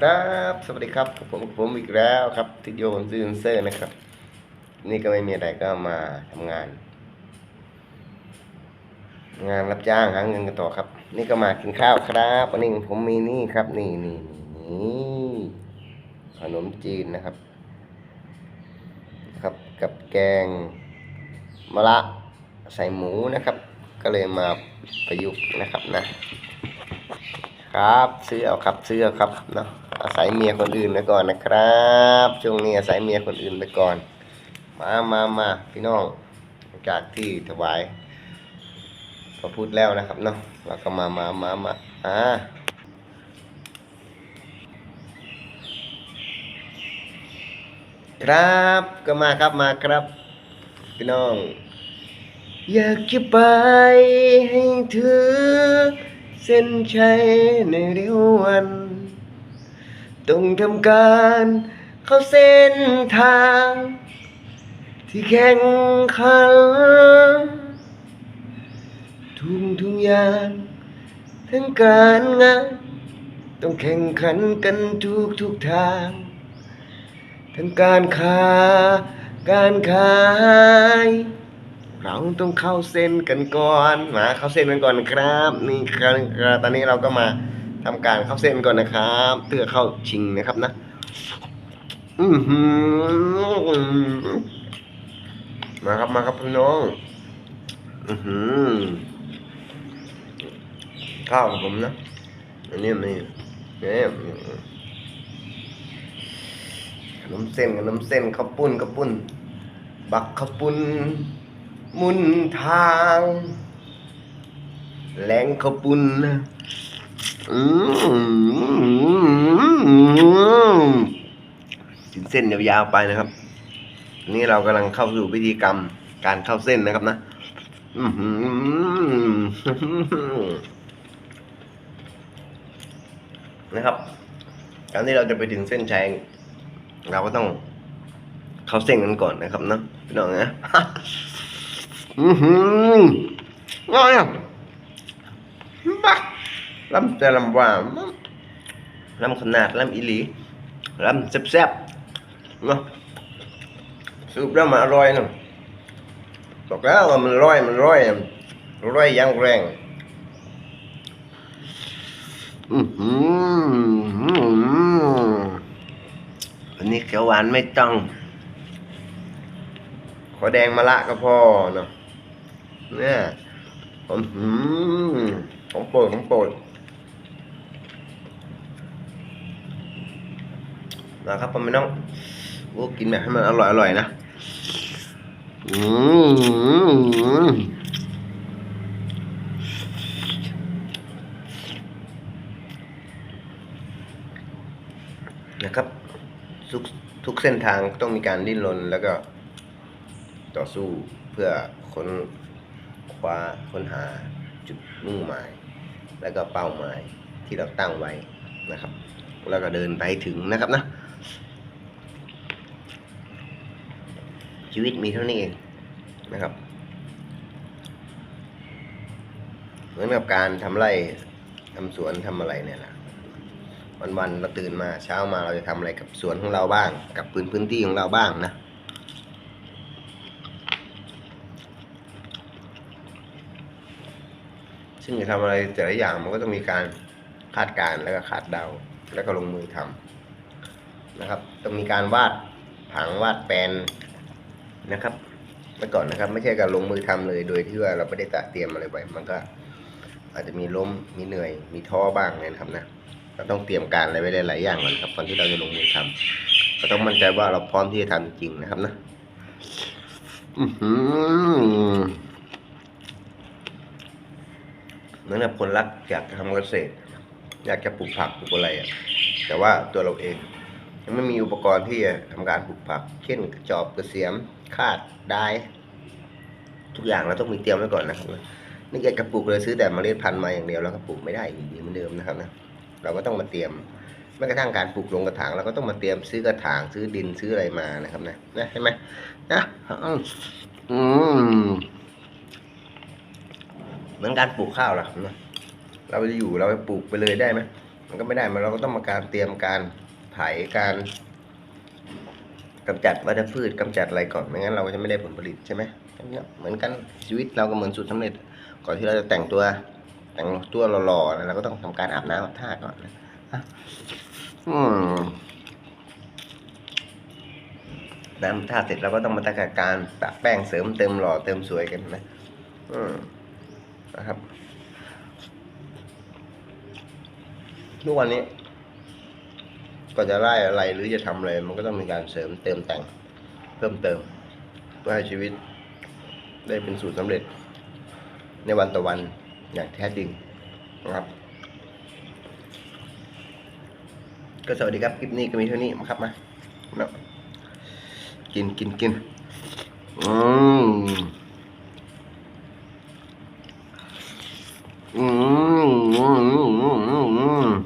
ครับสวัสดีครับผมผมอีกแล้วครับทิโยนซืนเซอร์นะครับ นี่ก็ไม่มีอะไรก็มาทำงาน งานรับจ้างหาเงินกันต่อครับ นี่ก็มากินข้าวครับวันนี้ผมมีนี่ครับ นี่นี่นี่นี่ขนมจีนนะครับ ครับกับแกงมะระใส่หมูนะครับ ก็เลยมาประยุกต์นะครับนะ ครับซื้อเอาครับซื้อเอาครับเนาะอาศัยเมียคนอื่นไปก่อนนะครับช่วงนี้อาศัยเมียคนอื่นไปก่อน มามามาพี่น้องจากที่ถวายพระพุทธแล้วนะครับเนาะเราก็มามามามาอ่าครับก็มาครับมาครับ พี่น้อง อยากจะไปให้ถึง เส้นชัยในเร็ววัน ต้องทำการเข้าเส้นทาง ที่แข่งขันทุ่งทุกอย่างทั้งการงาน ต้องแข่งขันกันทุกทุกทาง ทั้งการค้าการขาย เราต้องเข้าเส้นกันก่อนมาเข้าเส้นกันก่อนครับ นี่ครับตอนนี้เราก็มาทำการเข้าเส้นก่อนนะครับเพื่อเข้าชิงนะครับนะ อือหือมาครับมาครับพี่น้อง อือหือข้าวของผมนะอันนี้นี่เนี่ขนมเส้นขนมเส้นข้าวปุ้นข้าวปุ้น บักข้าวปุ้น มุนทางแรงขบุญนะอืมสินเส้นยาวๆไปนะครับ นี่เรากำลังเข้าสู่พิธีกรรมการเข้าเส้นนะครับนะนะครับการที่เราจะไปถึงเส้นชัยเราก็ต้องเข้าเส้นกันก่อนนะครับนะพี่น้องนะ อือหือง่ายอะบักลำแต่ลำว่าลำขนาดลำอีหลีลำแซ่บๆเนาะสรุปแล้วมันอร่อยเนาะบอกแล้วว่ามันอร่อยมันอร่อยอะอร่อยอยังแรงอือหืออันนี้เขียวหวานไม่ต้องขอแดงมะละก็พอเนาะ เนี่ยผมหืมของโปรดของโปรดนะครับผมไม่ต้องโอ้กินแบบให้มันอร่อยอร่อยนะอืมนะครับทุกทุกเส้นทางต้องมีการดิ้นรนแล้วก็ต่อสู้เพื่อคน คว้าค้นหาจุดมุ่งหมาย และก็เป้าหมายที่เราตั้งไว้นะครับ แล้วก็เดินไปถึงนะครับนะ ชีวิตมีเท่านี้เองนะครับ เหมือนกับการทำไร่ทำสวนทำอะไรเนี่ยแหละวันๆเราตื่นมาเช้ามาเราจะทำอะไรกับสวนของเราบ้าง กับพื้นพื้นที่ของเราบ้างนะ ซึ่งจะทำอะไรแต่ละอย่างมันก็ต้องมีการคาดการ์แล้วก็คาดเดาแล้วก็ลงมือทำนะครับ ต้องมีการวาดผังวาดแปลนนะครับเมื่อก่อนนะครับ ไม่ใช่การลงมือทำเลย โดยที่ว่าเราไม่ได้ตระเตรียมอะไรไว้มันก็ อาจจะมีล้มมีเหนื่อย มีท้อบ้างนะครับนะเราต้องเตรียมการอะไรไว้หลายๆอย่างก่อนครับก่อนที่เราจะลงมือทำเราต้องมั่นใจว่าเราพร้อมที่จะทำจริงนะครับนะ อื อหือเหมือนกับคนรักอยากจะทำเกษตร อยากจะปลูกผักปลูกอะไรอะแต่ว่าตัวเราเองยังไม่มีอุปกรณ์ที่จะทำการปลูกผัก เช่นจอบกระเสียมคาดได้ทุกอย่างเราต้องมีเตรียมไว้ก่อนนะครับนี่อยากจะปลูกเลยซื้อแต่เมล็ดพันธุ์มาอย่างเดียวแล้วก็ปลูกไม่ได้อีกเหมือนเดิมนะครับนะเราก็ต้องมาเตรียมแม้กระทั่งการปลูกลงกระถางเราก็ต้องมาเตรียมซื้อกระถางซื้อดินซื้ออะไรมานะครับนะนะเห็นไหมนะอืม เหมือนการปลูกข้าวล่ะนะเราจะอยู่เราไปปลูกไปเลยได้ไหมมันก็ไม่ได้มันเราก็ต้องมาการเตรียมการไถการกำจัดวัชพืชกำจัดอะไรก่อนไม่งั้นเราก็จะไม่ได้ผลผลิตใช่ไหมเหมือนกันชีวิตเราก็เหมือนสูตรสำเร็จ ก่อนที่เราจะแต่งตัว แต่งตัวหล่อๆเราก็ต้องทำการอาบน้ำอาบท่าก่อนนะอืมน้ำท่าเสร็จเราก็ต้องมาตั้งการปะแป้งเสริมเติมหล่อเติมสวยกันนะอืม นะครับทุกวันนี้ ก็จะไล่อะไรหรือจะทำอะไร มันก็ต้องมีการเสริมเติมแต่ง เพิ่มเติม เพื่อให้ชีวิตได้เป็นสูตรสำเร็จ ในวันต่อวันอย่างแท้จริงนะครับ ก็สวัสดีครับ คลิปนี้ก็มีเท่านี้มาครับมาเนาะกินกินกินอืม อืมอืมอืมอืมอืม